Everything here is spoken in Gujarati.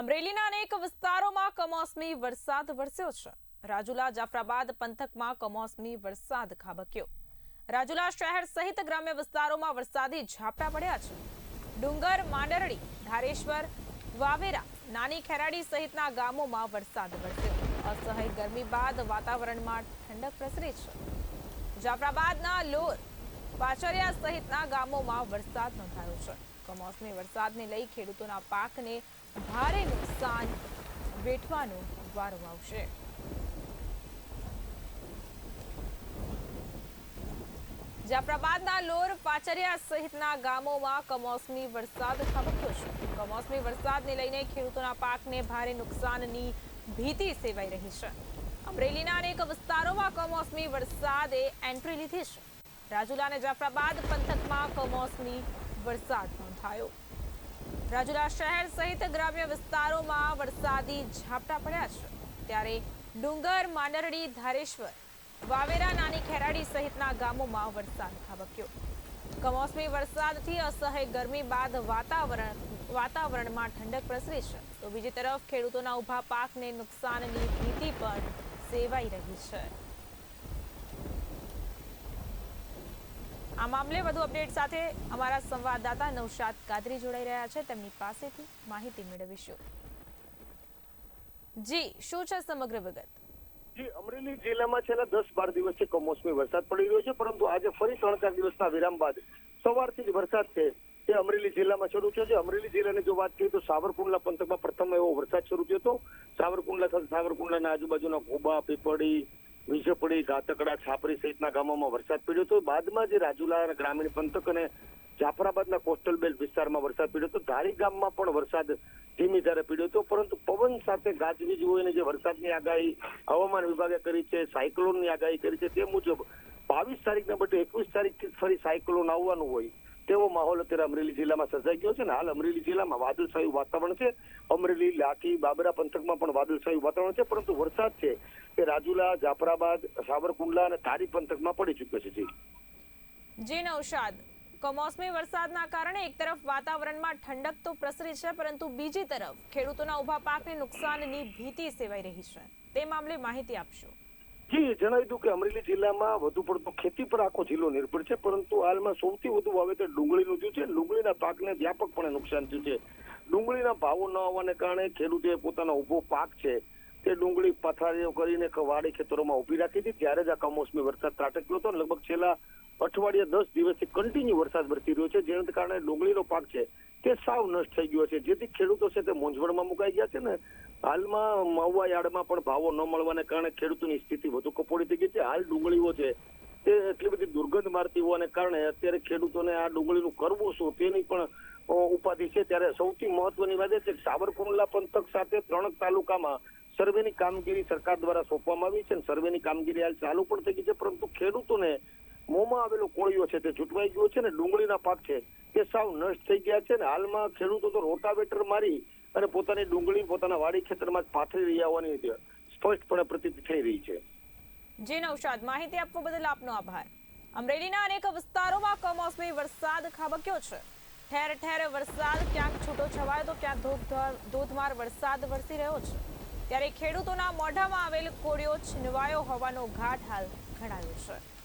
અમરેલીના અનેક વિસ્તારોમાં કમોસમી વરસાદ વરસ્યો છે. રાજુલા, જાફરાબાદ પંથકમાં કમોસમી વરસાદ ખાબક્યો. રાજુલા શહેર સહિત ગ્રામ્ય વિસ્તારોમાં વરસાદી ઝાપટા પડ્યા છે. ડુંગર, માંડરડી, ધારેશ્વર, વાવેરા, નાની ખેરાડી સહિતના ગામોમાં વરસાદ વરસ્યો. અસહ્ય ગરમી બાદ વાતાવરણમાં ઠંડક પ્રસરી છે. જાફરાબાદના લોર પાચરિયા સહિતના ગામોમાં વરસાદ નોંધાયો છે. કમોસમી વરસાદને લઈ ખેડૂતોના પાકને ભારે નુકસાન વેઠવાનો વારો આવશે. જાફરાબાદના લોર પાચરિયા સહિતના ગામોમાં કમોસમી વરસાદ ખાબક્યો છે. કમોસમી વરસાદને લઈને ખેડૂતોના પાકને ભારે નુકસાનની ભીતિ સેવાઈ રહી છે. અમરેલીના અનેક વિસ્તારોમાં કમોસમી વરસાદે એન્ટ્રી લીધી છે. રાજુલા અને જાફરાબાદ પંથકમાં કમોસમી વરસાદ નોંધાયો. રાજુલા શહેર સહિત ગ્રામ્ય વિસ્તારોમાં વરસાદી ઝાપટા પડ્યા છે. ત્યારે ડુંગર, માંડરડી, ધારેશ્વર, વાવેરા, નાની ખેરાડી સહિતના ગામોમાં વરસાદ ખાબક્યો. કમોસમી વરસાદથી અસહ્ય ગરમી બાદ વાતાવરણ, વાતાવરણમાં ઠંડક પ્રસરી છે. તો બીજી તરફ ખેડૂતોના ઊભા પાકને નુકસાનની ભીતિ પણ સેવાઈ રહી છે. આ મામલે વધુ અપડેટ સાથે અમારા સંવાદદાતા નૌશાદ કાદરી જોડાઈ રહ્યા છે. તેમની પાસેથી માહિતી મેળવીશું. જી, શું છે સમગ્ર વિગત? જી, અમરેલી જિલ્લામાં છેલ્લા દસ બાર દિવસથી કમોસમી વરસાદ પડી રહ્યો છે, પરંતુ આજે ફરી ત્રણ ચાર દિવસના વિરામ બાદ સવારથી જ વરસાદ છે તે અમરેલી જિલ્લામાં શરૂ થયો છે. અમરેલી જિલ્લાની જો વાત કરીએ તો સાવરકુંડલા પંથકમાં પ્રથમ એવો વરસાદ શરૂ થયો હતો. સાવરકુંડલા સાવરકુંડલાના આજુબાજુના ઘોબા પીપળી વીજપડી ગાતકડા, છાપરી સહિતના ગામોમાં વરસાદ પડ્યો હતો. બાદમાં જે રાજુલા ગ્રામીણ પંથક અને જાફરાબાદના કોસ્ટલ બેલ્ટ વિસ્તારમાં વરસાદ પડ્યો હતો. ધારી ગામમાં પણ વરસાદ ધીમી ધારે પડ્યો હતો, પરંતુ પવન સાથે ગાજવીજ હોય જે વરસાદની આગાહી હવામાન વિભાગે કરી છે, સાયક્લોનની આગાહી કરી છે, તે મુજબ બાવીસ તારીખના બદલે એકવીસ તારીખથી ફરી સાયક્લોન આવવાનું હોય. તેવો માહોલ અત્યારે અમરેલી જિલ્લામાં સર્જાઈ ગયો છે ને હાલ અમરેલી જિલ્લામાં વાદળછાયું વાતાવરણ છે. અમરેલી લાઠી બાબરા પંથકમાં પણ વાદળછાયું વાતાવરણ છે, પરંતુ વરસાદ છે એ રાજુલા, જાફરાબાદ, સાવરકુંડલા અને ધારી પંથકમાં પડી ચૂક્યો છે, જી. જી નૌશાદ કમોસમી વરસાદના કારણે એક તરફ વાતાવરણમાં ઠંડક તો પ્રસરી છે, પરંતુ બીજી તરફ ખેડૂતોના ઊભા પાકને નુકસાનની ભીતિ સેવાઈ રહી છે. તે મામલે માહિતી આપશો. જી જણાવી દઉં કે અમરેલી જિલ્લામાં વધુ પડતો ખેતી પર આખો જિલ્લો નિર્ભર છે, પરંતુ હાલમાં સૌથી વધુ વાવેતર ડુંગળીનું થયું છે. ડુંગળીના પાકને વ્યાપકપણે નુકસાન થયું છે. ડુંગળીના ભાવો ન આવવાને કારણે ખેડૂતે પોતાનો ઊભો પાક છે તે ડુંગળી પથારીઓ કરીને વાડી ખેતરોમાં ઊભી રાખી હતી. ત્યારે જ આ કમોસમી વરસાદ ત્રાટક્યો હતો લગભગ છેલ્લા અઠવાડિયા દસ દિવસથી કન્ટિન્યુ વરસાદ વરસી રહ્યો છે, જેના કારણે ડુંગળીનો પાક છે તે સાવ નષ્ટ થઈ ગયો છે. જેથી ખેડૂતો છે તે મૂંઝવણમાં મુકાઈ ગયા છે ને. હાલમાં મહુવા યાર્ડમાં પણ ભાવો ન મળવાને કારણે ખેડૂતોની સ્થિતિ વધુ કપોળી થઈ ગઈ છે. હાલ ડુંગળીઓ છે તે એટલી બધી દુર્ગંધ મારતી હોવાને કારણે અત્યારે ખેડૂતોને આ ડુંગળીનું કરવું શું તેની પણ ઉપાધિ છે. ત્યારે સૌથી મહત્વની વાત એ છે સાવરકુંડલા પંથક સાથે ત્રણ તાલુકામાં સર્વેની કામગીરી સરકાર દ્વારા સોંપવામાં આવી છે અને સર્વેની કામગીરી હાલ ચાલુ પણ થઈ ગઈ છે. પરંતુ ખેડૂતોને મોંમાં આવેલો કોળિયો છે તે છૂટવાઈ ગયો છે ને ડુંગળીના પાક છે તે સાવ નષ્ટ થઈ ગયા છે ને હાલમાં ખેડૂતો તો રોટાવેટર મારી અને પોતાની ડુંગળી પોતાના વાડી ખેતરમાં જ પાથરી રહ્યા હોવાની સ્પષ્ટપણે પ્રતીતિ થઈ રહી છે. જી નૌશાદ, માહિતી આપવા બદલ આપનો આભાર. અમરેલીના અનેક વિસ્તારોમાં કમોસમી વરસાદ ખાબક્યો છે. ઠેર ઠેર વરસાદ, ક્યાંક છૂટો છવાયો તો ક્યાંક ધોધમાર- વરસાદ વરસી રહ્યો છે. ત્યારે ખેડૂતોના મોઢામાં આવેલ કોળિયો છીનવાયો હોવાનો ઘાટ હાલ ઘડાયો છે.